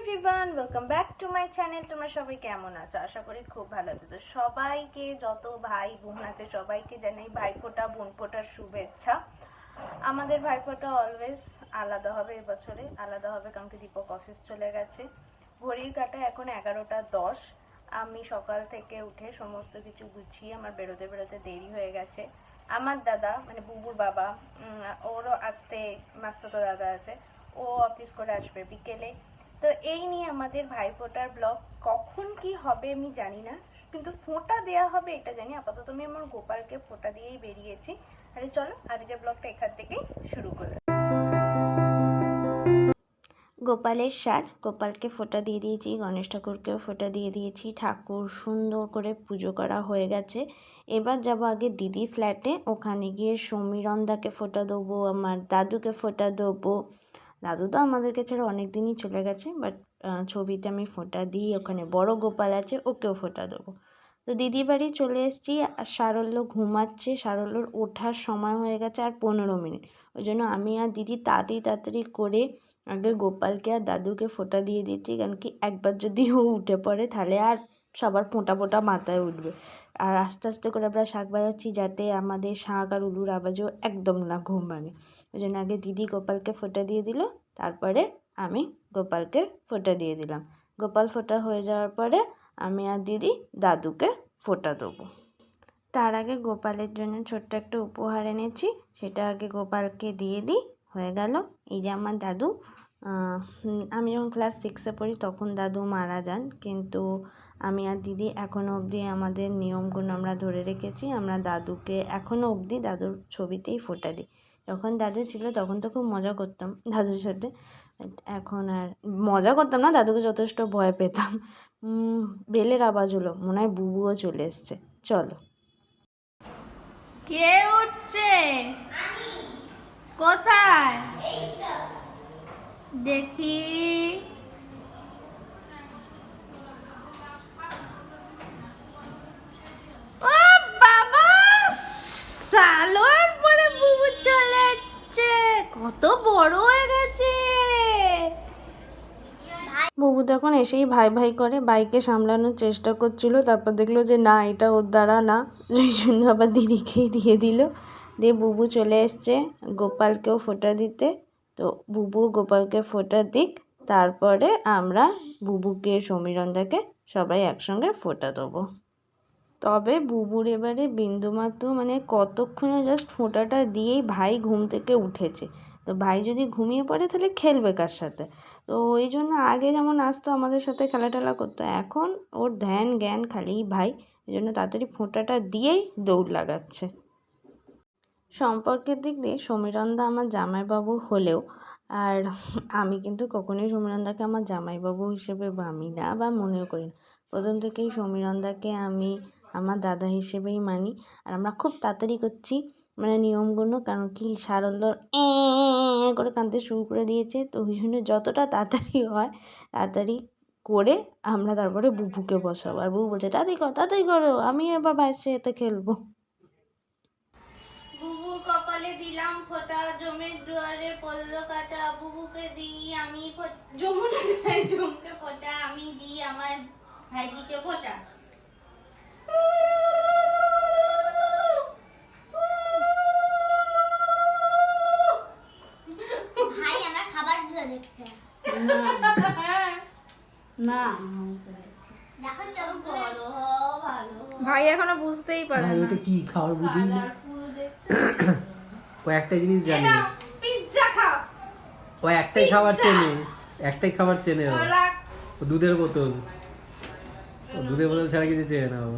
Everyone welcome back to my channel তোমরা সবাই কেমন আছো? আশা করি খুব ভালো আছো। তো সবাইকে, যত ভাই বোন আছে, সবাইকে জানাই ভাইফোঁটা, বোনফোঁটার শুভেচ্ছা। আমাদের ভাইফোঁটা অলওয়েজ আলাদা হবে এবছরে। আলাদা হবে কারণ কি দীপক অফিস চলে গেছে। ঘড়ির কাটা এখন এগারোটা দশ। আমি সকাল থেকে উঠে সমস্ত কিছু গুছিয়ে আমার বেরোতে বেরোতে দেরি হয়ে গেছে। আমার দাদা মানে বুবুর বাবা ওরও আসতে, মাস্তাতো দাদা আছে, ও অফিস করে আসবে বিকেলে। তো এই নিয়ে আমাদের ভাইফোঁটার ব্লগ কখন কি হবে আমি জানি না, কিন্তু ফোঁটা দেয়া হবে এটা জানি। আপাতত আমি আমার গোপালকে ফোঁটা দিয়েই বেরিয়েছি। আরে চলো, আজকের ব্লগটা এখান থেকেই শুরু করলাম গোপালের সাজ, গোপালকে ফোঁটা দিয়ে দিয়েছি, গণেশ ঠাকুরকেও ফোঁটা দিয়ে দিয়েছি, ঠাকুর সুন্দর করে পুজো করা হয়ে গেছে। এবার যাব আগে দিদি ফ্ল্যাটে ওখানে গিয়ে সমীরন্দাকে ফোঁটা দেবো, আমার দাদুকে ফোঁটা দেবো। দাদু তো আমাদেরকে ছেড়ে অনেক দিনই চলে গেছে বাট ছবিতে আমি ফোঁটা দিই, ওখানে বড় গোপাল আছে, ওকেও ফোঁটা দেবো। তো দিদি বাড়ি চলে এসেছি, আর সারল্য ঘুমাচ্ছে, সারল্যর ওঠার সময় হয়ে গেছে আর পনেরো মিনিট। ওই জন্য আমি আর দিদি তাড়াতাড়ি তাড়াতাড়ি করে আগে গোপালকে আর দাদুকে ফোঁটা দিয়ে দিচ্ছি কারণ কি একবার যদি ও উঠে পড়ে তাহলে আর সবার ফোঁটা ফোঁটা মাথায় উঠবে। আর আস্তে আস্তে করে আমরা শাক বাজাচ্ছি যাতে আমাদের শাঁখ আর উলুর আওয়াজেও একদম না ঘুম ভাঙে। ওই জন্য আগে দিদি গোপালকে ফোঁটা দিয়ে দিল, তারপরে আমি গোপালকে ফোঁটা দিয়ে দিলাম। গোপাল ফোঁটা হয়ে যাওয়ার পরে আমি আর দিদি দাদুকে ফোঁটা দেবো। তার আগে গোপালের জন্য ছোট্ট একটা উপহার এনেছি, সেটা আগে গোপালকে দিয়ে দিই, হয়ে গেল। এই যে আমার দাদু আমি যখন ক্লাস সিক্সে পড়ি তখন দাদু মারা যান, কিন্তু আমি আর দিদি এখনও অবধি আমাদের নিয়মগুলো আমরা ধরে রেখেছি। আমরা দাদুকে এখনও অবধি দাদুর ছবিতেই ফোঁটা দিই। যখন দাদু ছিল তখন তো খুব মজা করতাম দাদুর সাথে। এখন আর মজা করতাম না দাদুকে যথেষ্ট ভয় পেতাম। বেলের আওয়াজ হলো মনে হয় বুবুও চলে এসছে। চলো। কে উঠছে? কোথায়? দেখি। বুবু তখন এসেই ভাই ভাই করে বাইকে সামলানোর চেষ্টা করছিল, তারপর দেখল যে না, এটা ওর দ্বারা না। ওই জন্য আবার দিদিকেই দিয়ে দিল। দিয়ে বুবু চলে এসছে গোপালকেও ফোটা দিতে। তো বুবু গোপালকে ফোটা দিক, তারপরে আমরা বুবুকে, সমীরন্দাকে সবাই একসঙ্গে ফোটা দেবো। তবে বুবুর এবারে বিন্দুমাত্র মানে কতক্ষণে জাস্ট ফোঁটাটা দিয়েই ভাই ঘুম থেকে উঠেছে। তো ভাই যদি ঘুমিয়ে পড়ে তাহলে খেলবে কার সাথে? তো ওই জন্য আগে যেমন আসতো আমাদের সাথে খেলা টেলা করতো, এখন ওর ধ্যান জ্ঞান খালি ভাই, এই জন্য তাড়াতাড়ি ফোঁটাটা দিয়েই দৌড় লাগাচ্ছে। সম্পর্কের দিক দিয়ে সমীরন্দা আমার জামাইবাবু হলেও, আর আমি কিন্তু কখনোই সমীরন্দাকে আমার জামাইবাবু হিসেবে ভাবি না বা মনেও করি না। প্রথম থেকেই সমীরন্দাকে আমি আমার দাদা হিসেবেই মানি, আর আমরা খুব তাড়াতাড়ি করছি মানে নিয়মগুলো, কারণ কি? সারল্যর এ করে কাঁদতে শুরু করে দিয়েছে। তো ওই জন্য যতটা তাড়াতাড়ি হয়, তাড়াতাড়ি করে আমরা তারপরে বুবুকে বসাবো। আর বুবু বলছে, তাড়াতাড়ি করো তাড়াতাড়ি করো, আমি এবার বাইরে এতে খেলব। বুবুর কপালে দিলাম ফোঁটা, জমের দুয়ারে কাটা। বুবুকে দিই আমি জমকে ফোঁটা, আমি দিই আমার ভাইজিকে ফোঁটা। না। ভাই এখনও বুঝতেই পারে ওটা কি খাওয়ার বুঝি না ও একটা জিনিস জানে। পিৎজা খাও। ও একটাই খাবার চেনে। একটাই খাবার চেনে ও ও দুধের বোতল। ও দুধের বোতল ছাড়া কিছু চেনে না ও।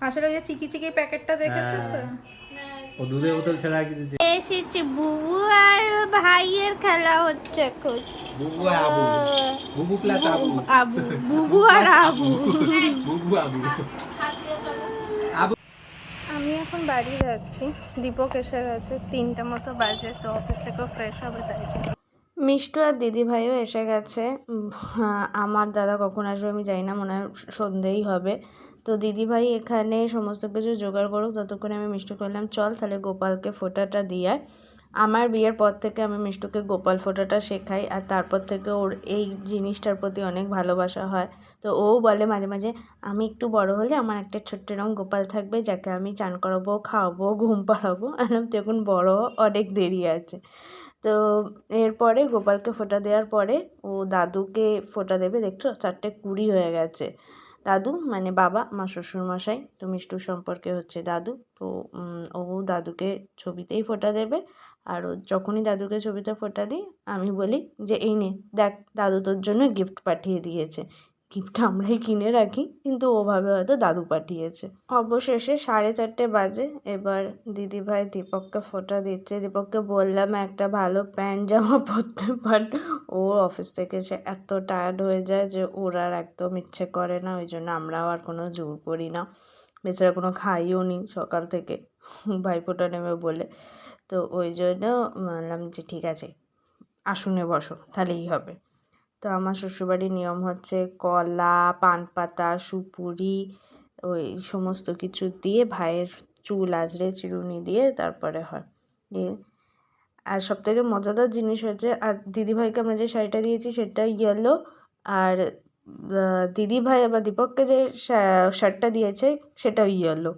আসলে ওই যে চিকি চিকি প্যাকেটটা দেখেছেন তো? ও দুধের বোতল ছাড়া আর কিছু চেনে এসেছে। বুবু আর ভাইয়ের খেলা হচ্ছে এখন। বুবু আর আবু। বুবু প্লাস আবু। আবু। বুবু আর আবু। বুবু আবু। আমি এখন বাড়ি যাচ্ছি। দীপক এসে গেছে। তিনটা মতো বাজে তো অফিস থেকেও ফ্রেশ হবে তাই। মিষ্টু আর দিদিভাইও এসে গেছে। হ্যাঁ, আমার দাদা কখন আসবে আমি জানি না মনে হয় সন্ধেই হবে। তো দিদিভাই এখানে সমস্ত কিছু জোগাড় করুক ততক্ষণে আমি মিষ্টু করলাম চল তাহলে গোপালকে ফোঁটাটা দিয়ে। আমার বিয়ের পর থেকে আমি মিষ্টুকে গোপাল ফোঁটাটা শেখাই আর তারপর থেকে ওর এই জিনিসটার প্রতি অনেক ভালোবাসা হয়। তো ও বলে মাঝে মাঝে আমি একটু বড় হলে আমার একটা ছোট্ট এরকম গোপাল থাকবে যাকে আমি চান করাবো খাওয়াবো ঘুম পাড়াবো। আলাম তুই এখন বড় অনেক দেরি আছে। তো এরপরে গোপালকে ফোঁটা দেওয়ার পরে ও দাদুকে ফোঁটা দেবে, দেখছ? চারটে কুড়ি হয়ে গেছে। দাদু মানে বাবা আমার শ্বশুরমশাই তো মিষ্টুর সম্পর্কে হচ্ছে দাদু, তো ও দাদুকে ছবিতেই ফোঁটা দেবে। আর যখনই দাদুকে ছবিতে ফোঁটা দিই, আমি বলি যে, এই নে, দেখ, দাদু তোর জন্য গিফট পাঠিয়ে দিয়েছে। গিফটটা আমরাই কিনে রাখি, কিন্তু ওভাবে হয়তো দাদু পাঠিয়েছে। অবশেষে সাড়ে চারটে বাজে, এবার দিদিভাই দীপককে ফোটা দিচ্ছে। দীপককে বললাম, একটা ভালো প্যান্ট জামা পরতে পার। ও অফিস থেকে সে এত টায়ার্ড হয়ে যায় যে ওর আর একদম ইচ্ছে করে না, ওই জন্য আমরাও আর কোনো জোর করি না। বেচারা কোনো খাইও নি সকাল থেকে, ভাইফোঁটা নেবে বলে। তো ওই জন্য বললাম যে, ঠিক আছে, আসুনে বসো, তাহলেই হবে। তো আমার শ্বশুরবাড়ির নিয়ম হচ্ছে কলা পান পাতা সুপুরি, ওই সমস্ত কিছু দিয়ে ভাইয়ের চুল আঁচড়ে, চিরুনি দিয়ে তারপরে হয়। দিয়ে আর সবথেকে মজাদার জিনিস হচ্ছে, আর দিদিভাইকে আমরা যে শাড়িটা দিয়েছি সেটা ইয়েলো আর দিদিভাই আবার দীপককে যে শার্টটা দিয়েছে সেটাও ইয়েলো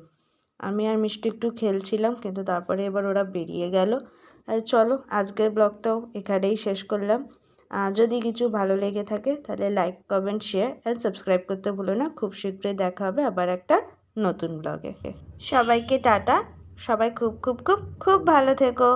আমি আর মিষ্টি একটু খেলছিলাম, কিন্তু তারপরে এবার ওরা বেরিয়ে গেল। আর চলো, আজকের ব্লগটাও এখানেই শেষ করলাম। যদি কিছু ভালো লেগে থাকে, তাহলে like comment share and subscribe করতে ভুলো না। খুব শীঘ্রই দেখা হবে আবার একটা নতুন ব্লগে সবাইকে টাটা। সবাই খুব খুব খুব খুব ভালো থেকো।